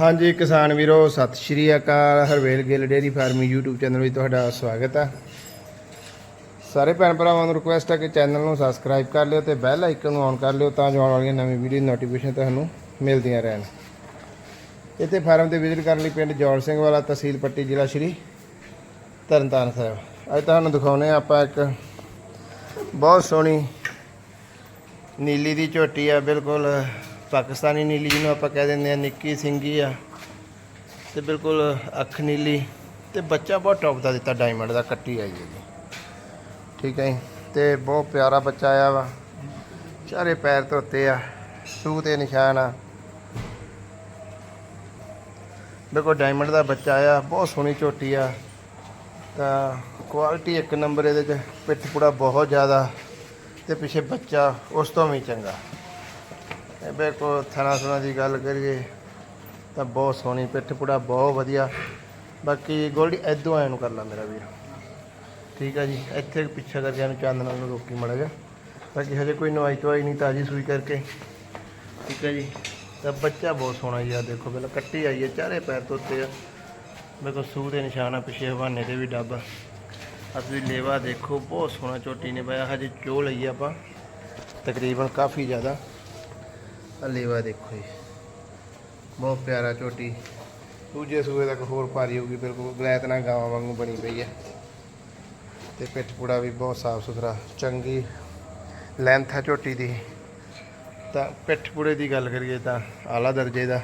ਹਾਂਜੀ ਕਿਸਾਨ ਵੀਰੋ, ਸਤਿ ਸ਼੍ਰੀ ਅਕਾਲ। Harvel Gill dairy farming YouTube channel ਵਿੱਚ ਤੁਹਾਡਾ ਸਵਾਗਤ ਹੈ। ਸਾਰੇ ਭੈਣ ਭਰਾਵਾਂ ਨੂੰ ਰਿਕੁਐਸਟ ਹੈ ਕਿ ਚੈਨਲ ਨੂੰ ਸਬਸਕ੍ਰਾਈਬ ਕਰ ਲਿਓ ਤੇ ਬੈਲ ਆਈਕਨ ਨੂੰ ਔਨ ਕਰ ਲਿਓ ਤਾਂ ਜੋ ਆਉਣ ਵਾਲੀਆਂ ਨਵੀਂ ਵੀਡੀਓ ਨੋਟੀਫਿਕੇਸ਼ਨ ਤੁਹਾਨੂੰ ਮਿਲਦੀਆਂ ਰਹਿਣ। ਇੱਥੇ ਫਾਰਮ ਤੇ ਵਿਜ਼ਿਟ ਕਰਨ ਲਈ ਪਿੰਡ ਜੌਲ ਸਿੰਘ ਵਾਲਾ, ਤਹਿਸੀਲ ਪੱਟੀ, ਜ਼ਿਲ੍ਹਾ ਸ਼੍ਰੀ ਤਰਨਤਾਰਨ ਸਾਹਿਬ। ਅੱਜ ਤੁਹਾਨੂੰ ਦਿਖਾਉਨੇ ਆ ਆਪਾਂ ਇੱਕ ਬਹੁਤ ਸੋਹਣੀ, ਨੀਲੀ ਦੀ ਝੋਟੀ ਆ, ਬਿਲਕੁਲ ਪਾਕਿਸਤਾਨੀ ਨੀਲੀ ਜਿਹਨੂੰ ਆਪਾਂ ਕਹਿ ਦਿੰਦੇ ਆ ਨਿੱਕੀ ਸਿੰਗੀ ਆ। ਤੇ ਬਿਲਕੁਲ ਅੱਖ ਨੀਲੀ। ਤੇ ਬੱਚਾ ਬਹੁਤ ਟੌਪ ਦਾ ਦਿੱਤਾ ਡਾਇਮੰਡ ਦਾ, ਕੱਟੀ ਆਈ ਹੈ ਜੀ। ਠੀਕ ਹੈ ਜੀ। ਤੇ ਬਹੁਤ ਪਿਆਰਾ ਬੱਚਾ ਆਇਆ ਵਾ। ਚਾਰੇ ਪੈਰ ਧੋਤੇ ਆ। ਸੂਹ ਤੇ ਨਿਸ਼ਾਨ ਆ। ਬਿਲਕੁਲ ਡਾਇਮੰਡ ਦਾ ਬੱਚਾ ਆਇਆ। ਬਹੁਤ ਸੋਹਣੀ ਝੋਟੀ ਆ। ਤਾਂ ਕੁਆਲਿਟੀ ਇੱਕ ਨੰਬਰ ਇਹਦੇ ਚ ਪਿੱਠ ਪੂੜਾ ਬਹੁਤ ਜ਼ਿਆਦਾ। ਤੇ ਪਿੱਛੇ ਬੱਚਾ, ਉਸ ਤੋਂ ਵੀ ਚੰਗਾ। ਇਹ ਬਿਲਕੁਲ ਥਣਾ ਸੁਣਾ ਦੀ ਗੱਲ ਕਰੀਏ, ਤਾਂ ਬਹੁਤ ਸੋਹਣੀ ਪਿੱਠ ਪੁੜਾ, ਬਹੁਤ ਵਧੀਆ। ਬਾਕੀ ਗੋਲਡੀ ਐਦੋਂ ਐ ਨੂੰ ਕਰ ਲਾ ਮੇਰਾ ਵੀਰ। ਠੀਕ ਆ ਜੀ, ਇੱਥੇ ਪਿੱਛੇ ਕਰਕੇ ਇਹਨੂੰ ਚੰਦ ਨਾਲ ਨੂੰ ਰੋਕੀ ਮੜਾ ਜਾ ਬਾਕੀ ਹਜੇ ਕੋਈ ਨਵਾਈ ਚਵਾਈ ਨਹੀਂ, ਤਾਜੀ ਸੂਈ ਕਰਕੇ। ਠੀਕ ਹੈ ਜੀ, ਤਾਂ ਬੱਚਾ ਬਹੁਤ ਸੋਹਣਾ ਜੀ ਆ ਦੇਖੋ, ਪਹਿਲਾਂ ਕੱਟੀ ਆਈ ਹੈ, ਚਾਰੇ ਪੈਰ ਤੋਂ ਉੱਤੇ ਆ। ਮੇਰੇ ਸੂਹ ਦੇ ਨਿਸ਼ਾਨ ਆ, ਪਿੱਛੇ ਹਵਾਨੇ ਤੇ ਵੀ ਡੱਬ ਅਸਲੀ ਲੇਵਾ ਦੇਖੋ, ਬਹੁਤ ਸੋਹਣਾ ਚੋਟੀ ਨੇ ਪਾਇਆ ਹਜੇ ਚੋ ਲਈ ਆਪਾਂ। ਤਕਰੀਬਨ ਕਾਫੀ ਜ਼ਿਆਦਾ। ਲੇਵਾ ਦੇਖੋ ਜੀ। ਬਹੁਤ ਪਿਆਰਾ ਝੋਟੀ ਦੂਜੇ ਸੂਏ ਤੱਕ ਹੋਰ ਭਾਰੀ ਹੋਊਗੀ, ਬਿਲਕੁਲ। ਗਲੈਤ ਨਾਲ ਗਾਵਾਂ ਵਾਂਗੂ ਬਣੀ ਪਈ ਹੈ। ਤੇ ਪਿੱਠ ਪੂੜਾ ਵੀ ਬਹੁਤ ਸਾਫ਼ ਸੁਥਰਾ, ਚੰਗੀ ਲੈਂਥ ਹੈ ਝੋਟੀ ਦੀ। ਤਾਂ ਪਿੱਠ ਪੂੜੇ ਦੀ ਗੱਲ ਕਰੀਏ ਤਾਂ ਆਲਾ ਦਰਜੇ ਦਾ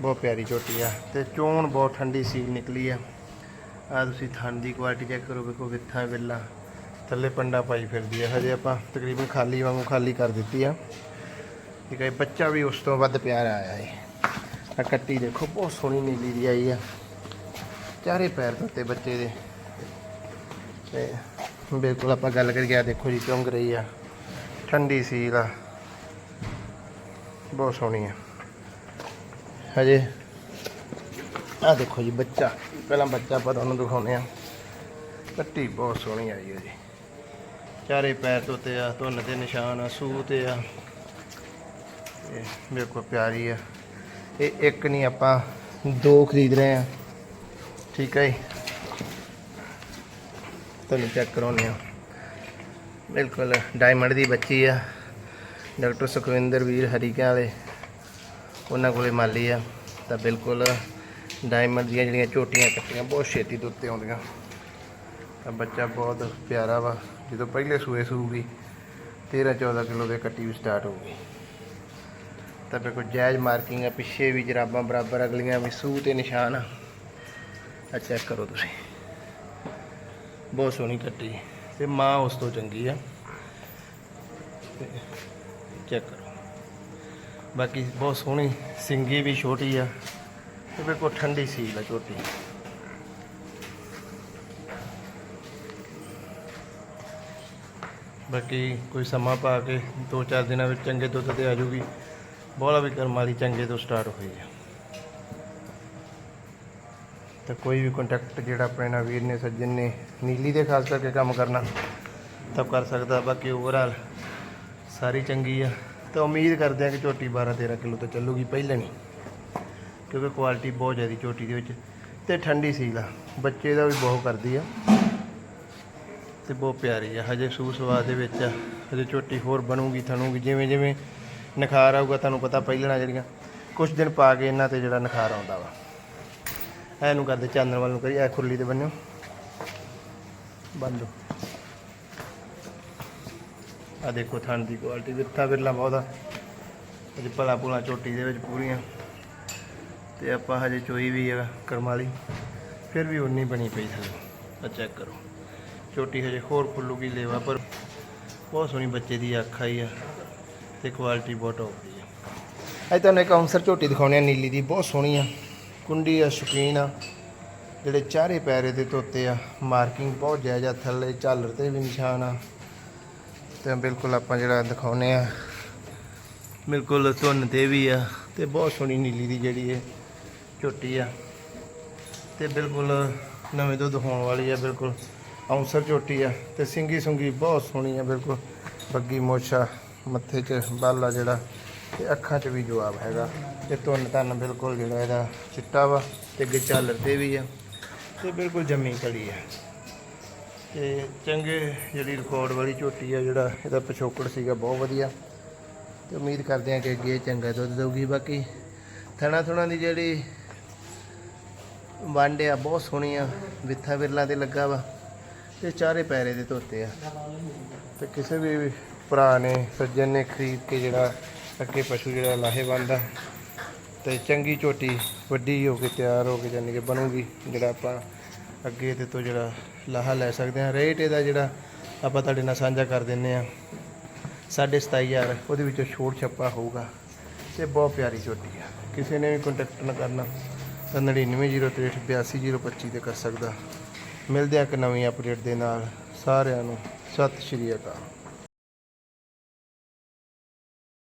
ਬਹੁਤ ਪਿਆਰੀ ਝੋਟੀ ਆ। ਤੇ ਚੋਣ ਬਹੁਤ ਠੰਡੀ ਸੀਲ ਨਿਕਲੀ ਆ। ਆ ਤੁਸੀਂ ਥਣ ਦੀ ਕੁਆਲਿਟੀ ਚੈੱਕ ਕਰੋ, ਵੇਖੋ ਵਿੱਥਾਂ ਵਿੱਲਾ ਥੱਲੇ ਪੰਡਾ ਪਾਈ ਫਿਰਦੀ ਆ। ਹਜੇ ਆਪਾਂ ਤਕਰੀਬਨ ਖਾਲੀ ਵਾਂਗੂ ਖਾਲੀ ਕਰ ਦਿੱਤੀ ਆ। ਠੀਕ ਹੈ ਬੱਚਾ ਵੀ ਉਸ ਤੋਂ ਵੱਧ ਪਿਆਰਾ ਆਇਆ ਹੈ। ਆ ਕੱਟੀ ਦੇਖੋ, ਬਹੁਤ ਸੋਹਣੀ ਨੀਲੀ ਦੀ ਆਈ ਆ। ਚਾਰੇ ਪੈਰ ਦਿੱਤੇ ਬੱਚੇ ਦੇ। ਤੇ ਬਿਲਕੁਲ ਆਪਾਂ ਗੱਲ ਕਰੀਏ ਆ ਦੇਖੋ ਜੀ, ਚੁੰਗ ਰਹੀ ਆ। ਠੰਡੀ ਸੀਲ ਆ। ਬਹੁਤ ਸੋਹਣੀ ਆ। ਹਜੇ ਆ ਦੇਖੋ ਜੀ, ਬੱਚਾ। ਪਹਿਲਾਂ ਬੱਚਾ ਆਪਾਂ ਤੁਹਾਨੂੰ ਦਿਖਾਉਂਦੇ ਆ ਕੱਟੀ ਬਹੁਤ ਸੋਹਣੀ ਆਈ ਹੈ ਜੀ। ਚਾਰੇ ਪੈਰ ਤੋਂ ਤੇ ਆ, ਧੁੰਨ ਤੇ ਨਿਸ਼ਾਨ ਆ ਸੂਹ ਤੇ ਆ। ਇਹ ਦੇਖੋ ਪਿਆਰੀ ਆ। ਇਹ ਇੱਕ ਨਹੀਂ ਆਪਾਂ ਦੋ ਖਰੀਦ ਰਹੇ ਆ। ਠੀਕ ਹੈ ਜੀ। ਤੁਹਾਨੂੰ ਚੈੱਕ ਕਰਾਉਂਦੇ ਆ। ਬਿਲਕੁਲ ਡਾਇਮੰਡ ਦੀ ਬੱਚੀ ਆ। ਡਾਕਟਰ ਸੁਖਵਿੰਦਰ ਵੀਰ ਹਰੀਕਿਆਂ ਵਾਲੇ ਉਹਨਾਂ ਕੋਲੇ ਮਾਲੀ ਆ। ਤਾਂ ਬਿਲਕੁਲ ਡਾਇਮੰਡ ਦੀਆਂ ਜਿਹੜੀਆਂ ਝੋਟੀਆਂ ਕੱਟੀਆਂ, ਬਹੁਤ ਛੇਤੀ ਦੇ ਉੱਤੇ ਆਉਂਦੀਆਂ। ਤਾਂ ਬੱਚਾ ਬਹੁਤ ਪਿਆਰਾ ਵਾ। ਜਦੋਂ ਪਹਿਲੇ ਸੂਏ ਸੂਗੀ 13 14 ਕਿਲੋ ਦੇ ਕੱਟੀ ਵੀ ਸਟਾਰਟ ਹੋਊਗੀ। ਤਾਂ ਬਿਲਕੁਲ ਜਾਇਜ਼ ਮਾਰਕਿੰਗ ਆ, ਪਿੱਛੇ ਵੀ ਜਰਾਬਾਂ ਬਰਾਬਰ, ਅਗਲੀਆਂ ਵੀ ਸੂਹ ਤੇ ਨਿਸ਼ਾਨ ਆ। ਆ ਚੈੱਕ ਕਰੋ ਤੁਸੀਂ। ਬਹੁਤ ਸੋਹਣੀ ਕੱਟੀ ਤੇ ਮਾਂ ਉਸ ਤੋਂ ਚੰਗੀ ਆ। ਚੈੱਕ ਕਰੋ। ਬਾਕੀ ਬਹੁਤ ਸੋਹਣੀ, ਸਿੰਗੀ ਵੀ ਛੋਟੀ ਆ। ਤੇ ਬਿਲਕੁਲ ਠੰਡੀ ਸੀਲ ਆ, ਛੋਟੀ। ਬਾਕੀ ਕੋਈ ਸਮਾਂ ਪਾ ਕੇ 2-4 ਦਿਨਾਂ ਵਿੱਚ ਚੰਗੇ ਦੁੱਧ ਤੇ ਆ ਜੂਗੀ। ਬੋਲਾ ਵੀ ਕਰਮ ਵਾਲੀ ਚੰਗੇ ਤੋਂ ਸਟਾਰਟ ਹੋਈ ਆ। ਤਾਂ ਕੋਈ ਵੀ ਕੰਟੈਕਟ ਜਿਹੜਾ ਆਪਣੇ ਨਾਲ ਵੀਰ ਨੇ, ਸੱਜਣ ਨੇ, ਨੀਲੀ ਦੇ ਖਾਸ ਕਰਕੇ ਕੰਮ ਕਰਨਾ, ਤਾਂ ਕਰ ਸਕਦਾ, ਬਾਕੀ ਓਵਰਆਲ ਸਾਰੀ ਚੰਗੀ ਆ। ਤਾਂ ਉਮੀਦ ਕਰਦੇ ਆ ਕਿ ਝੋਟੀ 12 13 ਕਿਲੋ ਤਾਂ ਚੱਲੂਗੀ, ਪਹਿਲਾਂ ਨਹੀਂ, ਕਿਉਂਕਿ ਕੁਆਲਿਟੀ ਬਹੁਤ ਜ਼ਿਆਦਾ ਝੋਟੀ ਦੇ ਵਿੱਚ। ਤੇ ਠੰਡੀ ਸੀਲ ਆ, ਬੱਚੇ ਦਾ ਵੀ ਬਹੁਤ ਕਰਦੀ ਆ। ਤੇ ਬਹੁਤ ਪਿਆਰੀ ਆ, ਹਜੇ ਸੂ ਸਵਾਦ ਦੇ ਵਿੱਚ ਆ, ਹਜੇ ਝੋਟੀ ਹੋਰ ਬਣੂਗੀ, ਥਣੂਗੀ ਜਿਵੇਂ ਜਿਵੇਂ ਨਿਖਾਰ ਆਊਗਾ, ਤੁਹਾਨੂੰ ਪਤਾ ਪਹਿਲਣਾ ਜਿਹੜੀਆਂ। ਕੁਝ ਦਿਨ ਪਾ ਕੇ ਇਹਨਾਂ ਤੇ ਜਿਹੜਾ ਨਿਖਾਰ ਆਉਂਦਾ ਵਾ। ਐਨੂੰ ਕਰਦੇ, ਚਾਨਣ ਵੱਲ ਨੂੰ ਕਰੀ ਐ ਖੁਰਲੀ ਤੇ ਬੰਨਿਓ। ਬੰਦੋ ਆ ਦੇਖੋ, ਥਣ ਦੀ ਕੁਆਲਿਟੀ ਵਿੱਥਾ ਵਿਰਲਾ ਬਹੁਤਾ। ਅਜੇ ਭਲਾ ਭੁਲਾ ਚੋਟੀ ਦੇ ਵਿੱਚ ਪੂਰੀਆਂ। ਤੇ ਆਪਾਂ ਹਜੇ ਚੋਈ ਵੀ ਹੈ ਕਰਮਾਲੀ। ਫਿਰ ਵੀ ਉਨੀ ਬਣੀ ਪਈ ਥੱਲੇ। ਆ ਚੈੱਕ ਕਰੋ। ਚੋਟੀ ਹਜੇ ਹੋਰ ਖੁੱਲੂਗੀ ਲੇਵਾ, ਪਰ ਬਹੁਤ ਸੋਹਣੀ ਬੱਚੇ ਦੀ ਅੱਖ ਆਈ ਆ। ਤੇ ਕੁਆਲਿਟੀ ਬਹੁਤ ਟੌਪ ਦੀ ਆ। ਅੱਜ ਤੁਹਾਨੂੰ ਇੱਕ ਅੰਸਰ ਝੋਟੀ ਦਿਖਾਉਣੀ ਆ, ਨੀਲੀ ਦੀ, ਬਹੁਤ ਸੋਹਣੀ ਆ। ਕੁੰਡੀ ਆ, ਸ਼ੌਕੀਨ ਆ। ਜਿਹੜੇ ਚਾਰੇ ਪੈਰੇ ਦੇ ਤੋਤੇ ਆ ਮਾਰਕਿੰਗ ਬਹੁਤ ਜਾਇਜ਼ ਆ, ਥੱਲੇ ਝਾਲਰ ਤੇ ਵੀ ਨਿਸ਼ਾਨ ਆ। ਤੇ ਬਿਲਕੁਲ ਆਪਾਂ ਜਿਹੜਾ ਦਿਖਾਉਨੇ ਆ, ਬਿਲਕੁਲ ਧੁੰਨ ਤੇ ਵੀ ਆ ਤੇ ਬਹੁਤ ਸੋਹਣੀ ਨੀਲੀ ਦੀ ਜਿਹੜੀ ਇਹ ਝੋਟੀ ਆ। ਤੇ ਬਿਲਕੁਲ ਨਵੇਂ ਦੁੱਧ ਹੋਣ ਵਾਲੀ ਆ, ਬਿਲਕੁਲ ਔਂਸਰ ਝੋਟੀ ਆ। ਤੇ ਸਿੰਗੀ ਸੁੰਗੀ ਬਹੁਤ ਸੋਹਣੀ ਆ, ਬਿਲਕੁਲ ਬੱਗੀ ਮੋਛਾ ਮੱਥੇ 'ਚ ਬਾਲਾ ਜਿਹੜਾ ਤੇ ਅੱਖਾਂ 'ਚ ਵੀ ਜਵਾਬ ਹੈਗਾ। ਤੇ ਧੁੰਨ ਤੰਨ ਬਿਲਕੁਲ ਜਿਹੜਾ ਇਹਦਾ ਚਿੱਟਾ ਵਾ ਤੇ ਅੱਗੇ ਝਾਲਰ ਤੇ ਵੀ ਆ ਤੇ ਬਿਲਕੁਲ ਜੰਮੀ ਕਲੀ ਆ। ਤੇ ਚੰਗੇ ਜਿਹੜੀ ਰਿਕਾਰਡ ਵਾਲੀ ਝੋਟੀ ਆ ਜਿਹੜਾ ਇਹਦਾ ਪਿਛੋਕੜ ਸੀਗਾ ਬਹੁਤ ਵਧੀਆ। ਤੇ ਉਮੀਦ ਕਰਦੇ ਹਾਂ ਕਿ ਅੱਗੇ ਇਹ ਚੰਗਾ ਦੁੱਧ ਦੇਊਗੀ। ਬਾਕੀ ਥਣਾ ਥੁਣਾ ਦੀ ਜਿਹੜੀ ਵੰਡ ਆ ਬਹੁਤ ਸੋਹਣੀ ਆ, ਵਿੱਥਾ ਵਿਰਲਾ ਤੇ ਲੱਗਾ ਵਾ। ਤੇ ਚਾਰੇ ਪੈਰੇ ਦੇ ਧੋਤੇ ਆ। ਤੇ ਕਿਸੇ ਵੀ ਭਰਾ ਨੇ ਸੱਜਣ ਨੇ ਖਰੀਦ ਕੇ ਜਿਹੜਾ ਅੱਗੇ ਪਸ਼ੂ ਜਿਹੜਾ ਲਾਹੇਵੰਦ ਆ ਤੇ ਚੰਗੀ ਝੋਟੀ ਵੱਡੀ ਹੋ ਕੇ ਤਿਆਰ ਹੋ ਕੇ ਜਾਨੀ ਕਿ ਬਣੂਗੀ, ਜਿਹੜਾ ਆਪਾਂ ਅੱਗੇ ਤੇ ਤੋਂ ਜਿਹੜਾ ਲਾਹਾ ਲੈ ਸਕਦੇ ਹਾਂ। ਰੇਟ ਇਹਦਾ ਜਿਹੜਾ ਆਪਾਂ ਤੁਹਾਡੇ ਨਾਲ ਸਾਂਝਾ ਕਰ ਦਿੰਨੇ ਆ ਸਾਢੇ ਸਤਾਈ ਹਜ਼ਾਰ, ਉਹਦੇ ਵਿੱਚੋਂ ਛੋਟ ਛੱਪਾ ਹੋਊਗਾ। ਤੇ ਬਹੁਤ ਪਿਆਰੀ ਝੋਟੀ ਆ। ਕਿਸੇ ਨੇ ਵੀ ਕੰਟੈਕਟ ਨਾ ਕਰਨਾ, ਤਾਂ 9903828025 ਤੇ ਕਰ ਸਕਦਾ। ਮਿਲਦੇ ਆ ਇੱਕ ਨਵੀਂ ਅਪਡੇਟ ਦੇ ਨਾਲ। ਸਾਰਿਆਂ ਨੂੰ ਸਤਿ ਸ਼੍ਰੀ ਅਕਾਲ।